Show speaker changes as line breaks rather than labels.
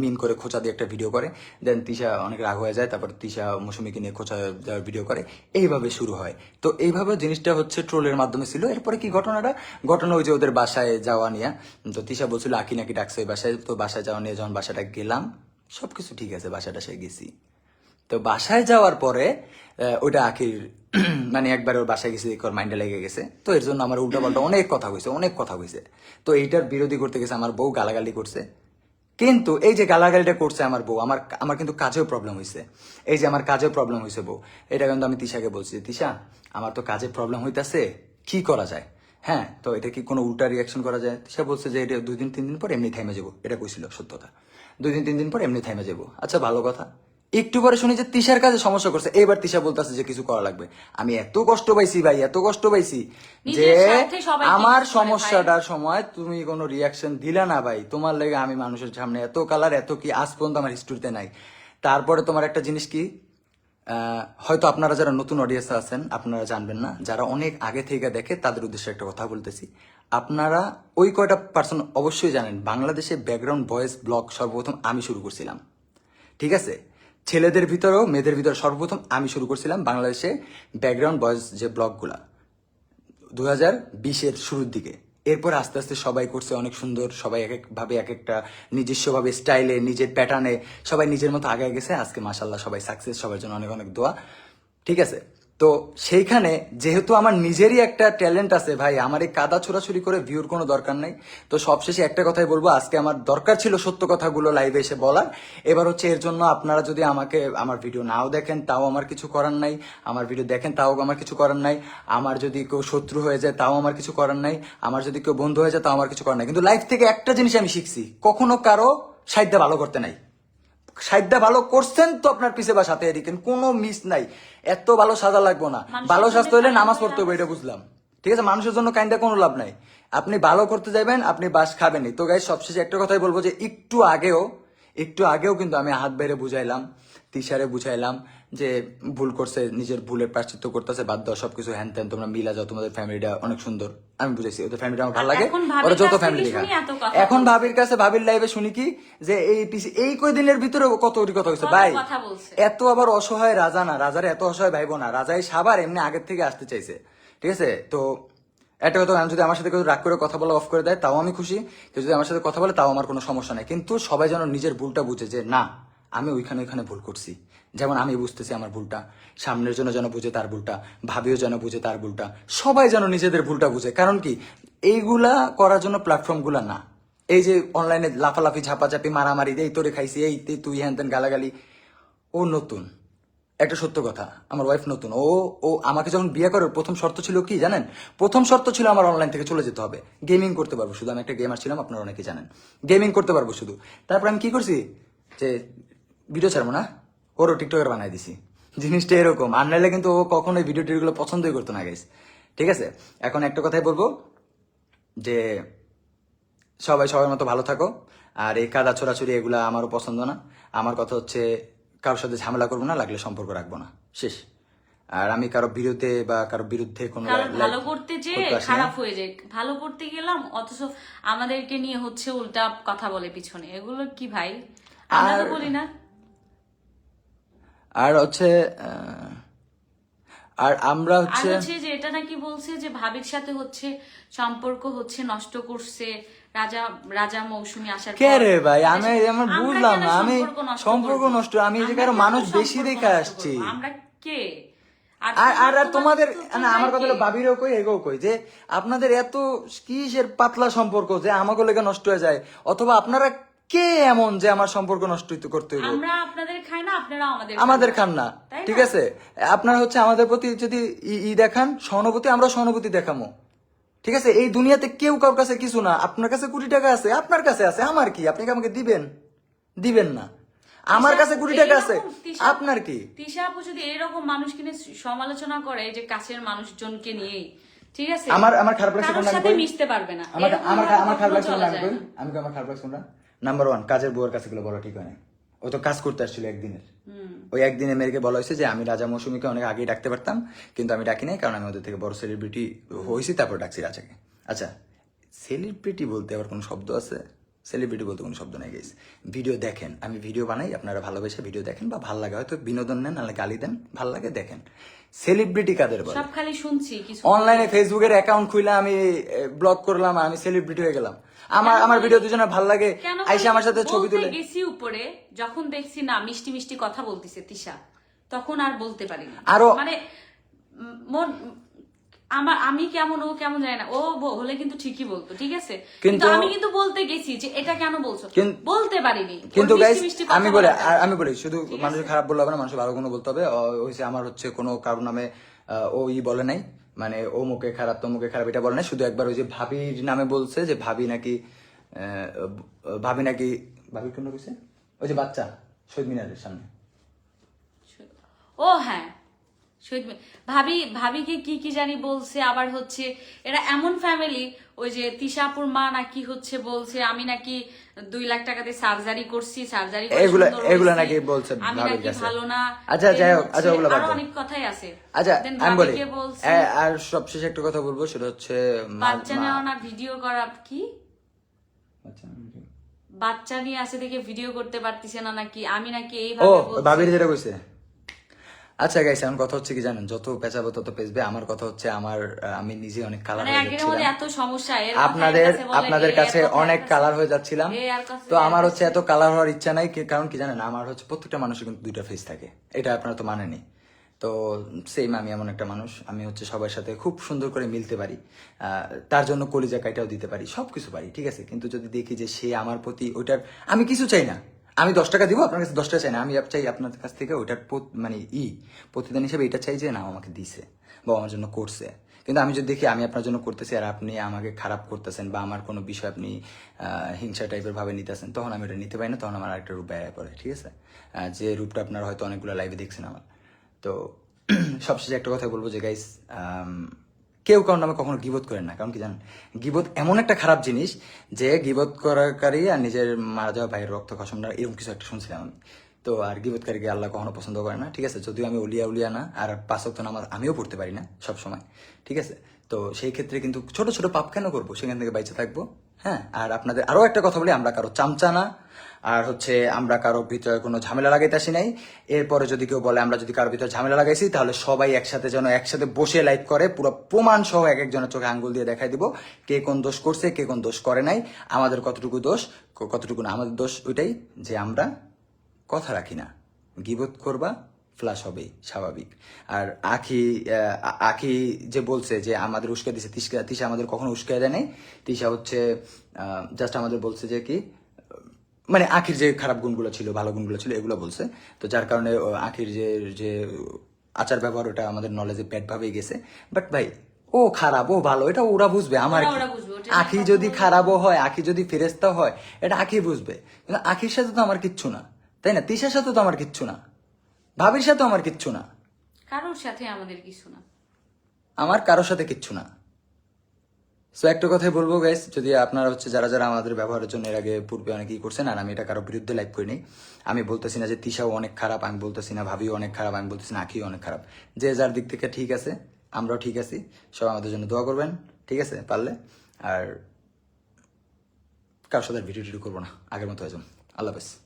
মিন করে খোঁচা দিয়ে একটা ভিডিও করে। দেন তিশা অনেক রাগ হয়ে যায়, তারপর তিশা মৌসুমীকে নিয়ে খোঁচা দেওয়ার ভিডিও করে। এইভাবে শুরু হয়। তো এইভাবে জিনিসটা হচ্ছে ট্রোলের মাধ্যমে ছিল। এরপরে কি ঘটনাটা? ঘটনা ওই যে ওদের বাসায় যাওয়া নিয়ে। তো তিশা বলছিল, আঁকি নাকি ডাকছে ওই বাসায়? তো বাসায় যাওয়া নিয়ে যখন বাসাটা গেলাম, সবকিছু ঠিক আছে, বাসাটা সে গেছি। তো বাসায় যাওয়ার পরে ওটা আখির মানে একবার ওর বাসায় গেছে ওর মাইন্ডে লেগে গেছে। তো এর জন্য আমার উল্টা পাল্টা অনেক কথা হয়েছে, অনেক কথা হয়েছে। তো এইটার বিরোধী করতে গেছে, আমার বউ গালাগালি করছে। কিন্তু এই যে গালাগালিটা করছে আমার বউ, আমার আমার কিন্তু কাজেও প্রবলেম হয়েছে এই যে আমার কাজেও প্রবলেম হয়েছে বউ। এটা কিন্তু আমি তিশাকে বলছি তিশা, আমার তো কাজে প্রবলেম হইতাছে, কি করা যায়? হ্যাঁ তো এটা কি কোনো উল্টা রিয়াকশন করা যায়? তিশা বলছে যে, এটা দুই দিন, তিন দিন পর এমনি থাইমে যাব। এটা কইছিল সত্যতা। দুই দিন, তিন দিন পর এমনি থাইমে যাব। আচ্ছা ভালো কথা। একটু পরে শুনি যে তিশার কাছে সমস্যা করছে। এবার তিশা বলতেছে যে কিছু করা লাগবে। আমি এত কষ্ট পাইছি ভাই এত কষ্ট পাইছি যে আমার। সমস্যাটার সময় তুমি কোনো রিয়াকশন দিলা না ভাই। তোমার লেগে আমি মানুষের সামনে এত কালার এত কি আজ পর্যন্ত আমার হিস্ট্রিতে নাই। তারপরে তোমার একটা জিনিস কি? হয়তো আপনারা যারা নতুন অডিয়েন্স আছেন আপনারা জানবেন না যারা অনেক আগে থেকে দেখে তাদের উদ্দেশ্যে একটা কথা বলতেছি। আপনারা ওই কয়টা পার্সন অবশ্যই জানেন বাংলাদেশে ব্যাকগ্রাউন্ড ভয়েস ব্লগ সর্বপ্রথম আমি শুরু করছিলাম। ঠিক আছে? ছেলেদের ভিতরেও মেয়েদের ভিতর সর্বপ্রথম আমি শুরু করছিলাম বাংলাদেশে ব্যাকগ্রাউন্ড ভয়েস যে ব্লগগুলা। দু হাজার বিশের শুরুর দিকে। এরপর আস্তে আস্তে সবাই করছে অনেক সুন্দর, সবাই এক একভাবে এক একটা নিজস্বভাবে স্টাইলে নিজের প্যাটার্নে সবাই নিজের মতো আগে গেছে। আজকে মাসাল্লাহ সবাই সাকসেস সবার জন্য অনেক অনেক দোয়া। ঠিক আছে? তো সেইখানে যেহেতু আমার নিজেরই একটা ট্যালেন্ট আছে ভাই, আমার এই কাদা ছোড়াছুরি করে ভিউর কোনো দরকার নাই। তো সবশেষে একটা কথাই বলব, আজকে আমার দরকার ছিল সত্য কথাগুলো লাইভে এসে বলার। এবার হচ্ছে এর জন্য আপনারা যদি আমাকে আমার ভিডিও নাও দেখেন, তাও আমার কিছু করার নাই। আমার ভিডিও দেখেন, তাও আমার কিছু করার নাই। আমার যদি কেউ শত্রু হয়ে যায়, তাও আমার কিছু করার নাই। আমার যদি কেউ বন্ধু হয়ে যায়, তাও আমার কিছু করার নাই। কিন্তু লাইফ থেকে একটা জিনিস আমি শিখছি, কখনো কারও সাহিত্য ভালো করতে নাই। সাহিত্য ভালো করছেন তো আপনার পিছে বা সাথে এদিকেন কোনো মিস নাই। এত ভালো সাজা লাগবো না। ভালো স্বাস্থ্য হলে নামাজ পড়তে হবে এটা বুঝলাম। ঠিক আছে মানুষের জন্য কাইন্দা কোনো লাভ নাই। আপনি ভালো করতে যাবেন আপনি বাস খাবেনই। তো গাই সবশেষে একটা কথাই বলব যে একটু আগেও একটু আগেও কিন্তু আমি হাত বেড়ে বুঝাইলাম তিসারে বুঝাইলাম যে ভুল করছে নিজের ভুলের প্রাশ্চিত্য করতেছে বাদ দাও সবকিছু হ্যান ত্যান তোমরা মিলা যাও তোমাদের ফ্যামিলিটা অনেক সুন্দর। আমি বুঝেছি ওদের ফ্যামিলিটা আমার ভালো লাগে
এখন ভাবির
ওরা যত ফ্যামিলি এখন ভাবির কাছে ভাবির লাইভে শুনি কি যে এই পিসি এই কয়দিনের ভিতরে কত কথা হয়েছে ভাই। এত আবার অসহায় রাজা না রাজার এত অসহায় ভাইব না রাজাই সাবার এমনি আগের থেকে আসতে চাইছে ঠিক আছে? তো একটা কথা, আমি যদি আমার সাথে কেউ রাগ করে কথা বলা অফ করে দেয়, তাও আমি খুশি। কেউ যদি আমার সাথে কথা বলে, তাও আমার কোনো সমস্যা নাই। কিন্তু সবাই যেন নিজের ভুলটা বুঝে যে, না, আমি ওইখানে ওইখানে ভুল করছি। যেমন আমি বুঝতেছি আমার ভুলটা। সামনের জন্য যেন বুঝে তার ভুলটা, ভাবিও যেন বুঝে তার ভুলটা। সবাই যেন নিজেদের ভুলটা বুঝে। কারণ কি, এইগুলা করার জন্য প্ল্যাটফর্মগুলা না। এই যে অনলাইনে লাফালাফি, ঝাপাঝাপি, মারামারি, এই তোরে খাইছি, এই তুই, হ্যান ত্যান, গালাগালি। ও নতুন। একটা সত্য কথা, আমার ওয়াইফ নতুন। ও ও আমাকে যখন বিয়ে করে ওর প্রথম শর্ত ছিল কি জানেন? প্রথম শর্ত ছিল আমার অনলাইন থেকে চলে যেতে হবে। গেমিং করতে পারব শুধু। আমি একটা গেমার ছিলাম, আপনারা অনেকে জানেন। গেমিং করতে পারব শুধু। তারপর আমি কি করছি? যে ভিডিও ছাড়বো না? ওরও টিকটকের বানাই দিছি। জিনিসটা এরকম। আর নাইলে কিন্তু ও কখনোই ভিডিও টিডিওগুলো পছন্দই করতো না গাইস ঠিক আছে? এখন একটা কথাই বলব, যে সবাই সবার মতো ভালো থাকো। আর এই কাদা ছোড়াছুড়ি এগুলা আমারও পছন্দ না। আমার কথা হচ্ছে কারোর সাথে ঝামেলা করব না লাগলে সম্পর্ক রাখব না। শেষ। আর আমি কারও বিরুদ্ধে বা কারও বিরুদ্ধে কোনো
ভালো করতে যে। খারাপ হয়ে যায়। ভালো করতে গেলাম অথচ আমাদেরকে নিয়ে হচ্ছে উল্টা কথা বলে পিছনে। এগুলো কি ভাই? আমরা তো
আর-
বলি না।
আর হচ্ছে আর আমরা হচ্ছে
যে এটা নাকি বলছে যে ভাবির সাথে হচ্ছে সম্পর্ক হচ্ছে নষ্ট করছে রাজা রাজা মৌসুমী আসার
কে রে ভাই? আমি
আমরা
আমার বুঝলাম না আমি
সম্পর্ক নষ্ট
সম্পর্ক
করব?
নষ্ট আমি এই জায়গায় মানুষ বেশি দেখে আসছি।
আমরা কে?
আর আর আর তোমাদের না আমার কথা হলো বাবিরও কই এগো কই যে আপনাদের এত কিসের পাতলা সম্পর্ক যে আমাকে লেগে নষ্ট হয়ে যায়? অথবা আপনারা কে এমন যে আমার সম্পর্ক নষ্ট করতে হইব?
আমরা আপনাদের খাই না আপনারা আমাদের
আমাদের খান না ঠিক আছে? আপনার হচ্ছে আমাদের প্রতি যদি ই- ই দেখান সহানুভূতি আমরা সহানুভূতি দেখামো। ঠিক আছে এই দুনিয়াতে কেউ কারোর কাছে কিছু না। আপনার কাছে কোটি টাকা আছে আপনার কাছে আছে আমার কি? আপনি কি আমাকে দিবেন? দিবেন না। আমার কাছে কোটি টাকা আছে আপনার কি?
তিশা আপু যদি এরকম মানুষকে নিয়ে সমালোচনা করে যে কাছের মানুষজনকে নিয়ে ঠিক আছে?
আমার আমার খারাপ লাগছে আমি
সাথে মিশতে পারবে না।
আমার আমার খারাপ লাগছে আমি আমার খারাপ লাগছে নাম্বার ওয়ান কাজের বুয়ার কাছে গুলো বড় ঠিক হয় না ও তো কাজ করতে আসছিল একদিনের। ওই একদিনে মেয়েকে বলা হয়েছে যে আমি রাজা মৌসুমীকে অনেক আগেই ডাকতে পারতাম কিন্তু আমি ডাকি নাই কারণ আমি ওদের থেকে বড় সেলিব্রিটি হয়েছি তারপর ডাকছি রাজাকে। আচ্ছা সেলিব্রিটি বলতে আবার কোনো শব্দ আছে? সেলিব্রিটি বলতে কোনো শব্দ নাই গেছে ভিডিও দেখেন। আমি ভিডিও বানাই আপনারা ভালোবেসে ভিডিও দেখেন বা ভালো লাগে হয়তো বিনোদন নেন নাহলে গালি দেন ভালো লাগে দেখেন। সেলিব্রিটি কাদের বলে?
সব খালি শুনছি কিছু
অনলাইনে ফেসবুকের অ্যাকাউন্ট খুলে আমি ব্লগ করলাম আমি সেলিব্রিটি হয়ে গেলাম। আমার আমার ভিডিও দুজনে ভালো লাগে আইসা আমার সাথে ছবি তুলে।
গেছি উপরে যখন দেখছি না মিষ্টি মিষ্টি কথা বলতিছে তিশা তখন আর বলতে পারি না
আরো-
মানে মন আমার আমি কেমন ও কেমন জানি না। ও হলে কিন্তু ঠিকই বলতো ঠিক আছে? কিন্তু আমি কিন্তু বলতে গেছি যে এটা কেন বলছো? বলতে পারিনি।
কিন্তু গাইস আমি বলে আমি বলি শুধু মানুষের খারাপ বললে হবে না মানুষের ভালো কোনো বলতে হবে। হয়েছে আমার হচ্ছে কোনো কারও নামে ও ই বলে নাই। মানে ও মুখে খারাপ তো মুখে খারাপ এটা বলে নাই। শুধু একবার ওই যে ভাবির নামে বলছে যে ভাবি নাকি ভাবি নাকি ভাবি কেন কইছে ওই যে বাচ্চা শহীদ মিনারের সামনে।
ও হ্যাঁ শহীদ ভাবি ভাবিকে কি কি জানি বলছে আবার হচ্ছে এরা এমন ফ্যামিলি ওই যে তিশাপুর মা নাকি হচ্ছে বলছে আমি নাকি দুই লাখ টাকাতে সার্জারি করছি সার্জারি
এগুলা- এগুলা নাকি বলছে
আমি নাকি ভালো না।
আচ্ছা, যাই হোক, আচ্ছা, ওগুলা বাদ আরও
অনেক কথাই আছে।
আচ্ছা আমি বলি। এ- আর সবশেষে একটা কথা বলব সেটা হচ্ছে
বাচ্চা নেওয়া না ভিডিও করা কি?
আচ্ছা,
বাচ্চা নিয়ে আসে দেখে ভিডিও করতে পারতিছে না নাকি? আমি নাকি
ও
এইভাবে বলছি।
ভাবির যেটা কইছে। আচ্ছা গাইস এখন কথা হচ্ছে কি জানেন? যত পেঁচাবো তত পেঁচবে। আমার কথা হচ্ছে আমার আমি নিজে অনেক কালার
মানে
হয়ে যাচ্ছিলাম।
এত সমস্যা। এর
আপনাদের
কাছে
আপনাদের কাছে অনেক কালার হয়ে যাচ্ছিলাম। তো আমার হচ্ছে এত কালার হওয়ার ইচ্ছা নাই কারণ কি জানেন? আমার হচ্ছে প্রত্যেকটা মানুষের কিন্তু দুইটা ফেস থাকে। এটা আপনারা তো মানেনি তো সেম আমি এমন একটা মানুষ। আমি হচ্ছে সবার সাথে খুব সুন্দর করে মিলতে পারি। আহ, তার জন্য কলিজা কাইটাও দিতে পারি। সব কিছু পারি ঠিক আছে? কিন্তু যদি দেখি যে সে আমার প্রতি ওইটার আমি কিছু চাই না। আমি দশ টাকা দিব, আপনার কাছে দশ টাকা চাই না, আমি চাই আপনার কাছ থেকে ওইটার মানে ই, প্রতিদান হিসেবে এটা চাই যে না আমাকে দিছে বা আমার জন্য করছে। কিন্তু আমি যদি দেখি আমি আপনার জন্য করতেছি আর আপনি আমাকে খারাপ করতেছেন বা আমার কোনো বিষয় আপনি হিংসা টাইপের ভাবে নিতেছেন, তখন আমি এটা নিতে পারি না, তখন আমার আরেকটা রূপ ব্যয় পড়ে, ঠিক আছে? যে রূপটা আপনার হয়তো অনেকগুলো লাইভে দেখছেন আমার। তো সবশেষে একটা কথা বলব যে গাইস কেউ কারোর নামে কখনো গিবত করেন না। কারণ কি জানেন? গিবত এমন একটা খারাপ জিনিস যে গিবত করাকারী আর নিজের মারা যাওয়া ভাইয়ের রক্ত খসমটা এরকম কিছু একটা শুনছিলাম আমি। তো আর গিবতকারীকে আল্লাহ কখনো পছন্দ করে না, ঠিক আছে? যদিও আমি উলিয়া উলিয়া না, আর পাঁচক্ত নামাজ আমিও পড়তে পারি না সব সময় ঠিক আছে? তো সেই ক্ষেত্রে কিন্তু ছোট ছোট পাপ কেন করব? সেখান থেকে বাইচে থাকব। হ্যাঁ আর আপনাদের আরও একটা কথা বলি, আমরা কারও চামচা না আর হচ্ছে আমরা কারও ভিতরে কোনো ঝামেলা লাগাইতে আসি নাই। এরপরে যদি কেউ বলে, আমরা যদি কারও ভিতরে ঝামেলা লাগাইছি, তাহলে সবাই একসাথে যেন একসাথে বসে লাইভ করে, পুরো প্রমাণ সহ এক একজনের চোখে আঙ্গুল দিয়ে দেখাই দিব, কে কোন দোষ করছে, কে কোন দোষ করে নাই। আমাদের কতটুকু দোষ কতটুকু না, আমাদের দোষ ওইটাই যে আমরা কথা রাখি না। গিবত করবা ফ্লাশ হবেই স্বাভাবিক। আর আখি আখি যে বলছে যে আমাদের উস্কে দিছে তিসকা তিশা আমাদের কখনো উস্কে দেয় নাই। তিশা হচ্ছে জাস্ট আমাদের বলছে যে কি মানে আখির যে খারাপ গুণগুলো ছিল ভালো গুণগুলো ছিল এগুলো বলছে। তো যার কারণে আখির যে যে আচার ব্যবহার ওটা আমাদের নলেজে প্যাট ভাবেই গেছে। বাট ভাই ও খারাপ ও ভালো এটা ওরা বুঝবে আমার আখি যদি খারাপও হয় আখি যদি ফেরেস্তা হয় এটা আখি বুঝবে। কিন্তু আখির সাথে তো আমার কিচ্ছু না তাই না? তিশার সাথে তো আমার কিচ্ছু না। ভাবির সাথে আমার কিচ্ছু না।
কারোর সাথে আমাদের কিছু না।
আমার কারোর সাথে কিচ্ছু না। সো একটা কথাই বলব গাইস যদি আপনারা হচ্ছে যারা যারা আমাদের ব্যবহারের জন্য এর আগে পূর্বে অনেকেই করছেন আর আমি এটা কারও বিরুদ্ধে লাইভ করিনি আমি বলতেছি না যে তিশাও অনেক খারাপ আমি বলতেছি না ভাবিও অনেক খারাপ আমি বলতেছি না আখিও অনেক খারাপ। যে যার দিক থেকে ঠিক আছে আমরাও ঠিক আছি সব আমাদের জন্য দোয়া করবেন ঠিক আছে পারলে। আর কারোর সাথে ভিডিও টিডিও করব না আগের মতো হয়ে যান আল্লাহ হাফেজ।